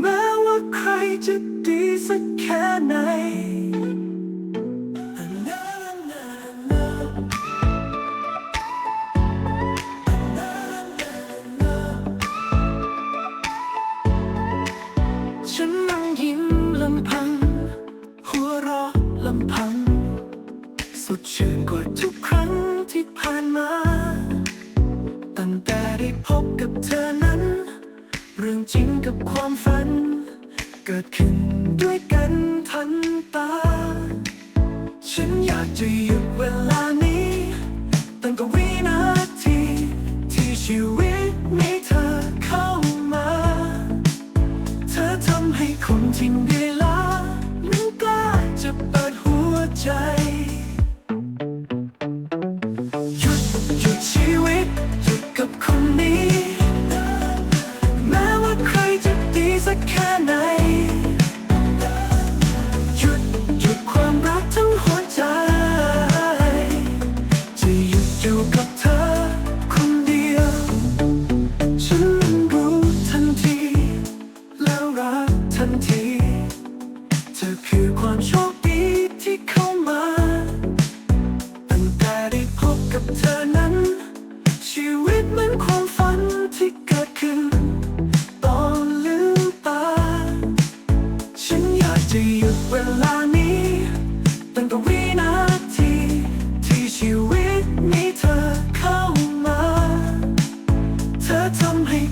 แม้ว่าใครจะดีสักแค่ไหนฉันนั่งยิ้มลำพัง หัวเราะลำพัง สดชื่นกว่าทุก รื่องจริงกับความฝัน เกิดขึ้นด้วยกันทันตา ฉันอยากจะหยุดเวลานี้ตั้งแต่วินาที ที่ชีวิตมีเธอเข้ามา เธอทำให้คนทิ้งเวลานั้นกล้าจะเปิดหัวใจ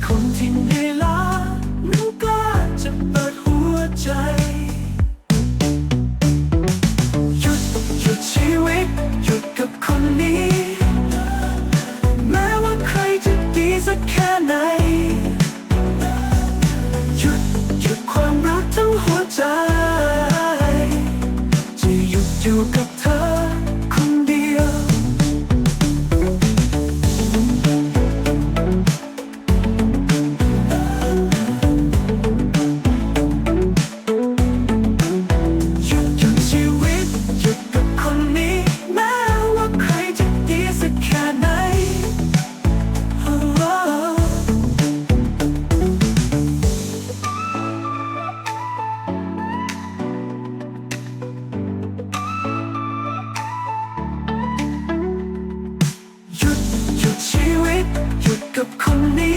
คนที่ไหนื่อยล้าหนูกล้าจะเปิดหัวใจ come near.